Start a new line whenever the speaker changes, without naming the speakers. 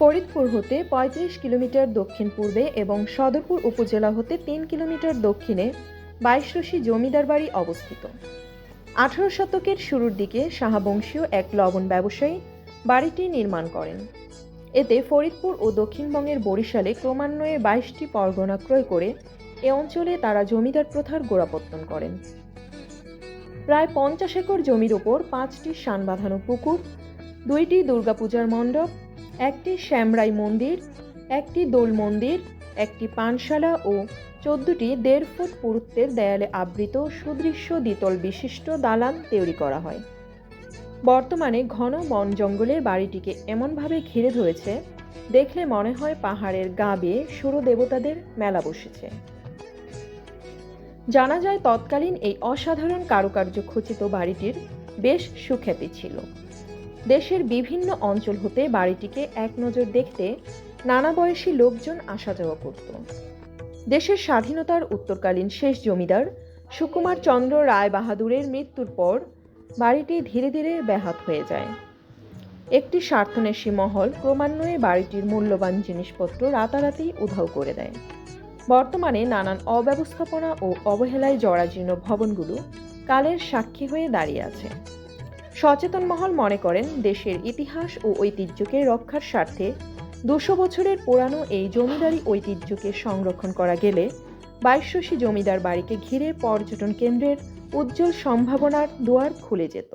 ফরিদপুর হতে ৩৫ কিলোমিটার দক্ষিণ পূর্বে এবং সদরপুর উপজেলা হতে তিন কিলোমিটার দক্ষিণে বাইশরশি জমিদার বাড়ি অবস্থিত। আঠারো শতকের শুরুর দিকে শাহাবংশীয় এক লবণ ব্যবসায়ী বাড়িটি নির্মাণ করেন। এতে ফরিদপুর ও দক্ষিণবঙ্গের বরিশালে ক্রমান্বয়ে বাইশটি পরগনা ক্রয় করে এ অঞ্চলে তারা জমিদার প্রথার গোড়াপত্তন করেন। প্রায় পঞ্চাশ একর জমির ওপর পাঁচটি শান বাঁধানো পুকুর দুইটি দুর্গাপূজার মণ্ডপ, একটি শ্যামরাই মন্দির, একটি দোল মন্দির, একটি পানশালা ও চোদ্দটি দেড় ফুট পুরুত্বের দেয়ালে আবৃত সুদৃশ্য দ্বিতল বিশিষ্ট দালান তৈরি করা হয়। বর্তমানে ঘন বন জঙ্গলের বাড়িটিকে এমনভাবে ঘিরে ধরেছে, দেখলে মনে হয় পাহাড়ের গা বেয়ে সুর দেবতাদের মেলা বসেছে। জানা যায়, তৎকালীন এই অসাধারণ কারুকার্য খচিত বাড়িটির বেশ সুখ্যাতি ছিল। দেশের বিভিন্ন অঞ্চল হতে বাড়িটিকে এক নজর দেখতে নানা বয়সী লোকজন আসা যাওয়া করত। দেশের স্বাধীনতার উত্তরকালীন শেষ জমিদার সুকুমার চন্দ্র রায় বাহাদুরের মৃত্যুর পর বাড়িটি ধীরে ধীরে ব্যাহাত হয়ে যায়। একটি স্বার্থনেশী মহল ক্রমান্বয়ে বাড়িটির মূল্যবান জিনিসপত্র রাতারাতি উধাও করে দেয়। বর্তমানে নানান অব্যবস্থাপনা ও অবহেলায় জরাজীর্ণ ভবনগুলো কালের সাক্ষী হয়ে দাঁড়িয়ে আছে। সচেতন মহল মনে করেন, দেশের ইতিহাস ও ঐতিহ্যকে রক্ষার স্বার্থে দুশো বছরের পুরানো এই জমিদারি ঐতিহ্যকে সংরক্ষণ করা গেলে বাইশশী জমিদার বাড়িকে ঘিরে পর্যটন কেন্দ্রের উজ্জ্বল সম্ভাবনার দুয়ার খুলে যেত।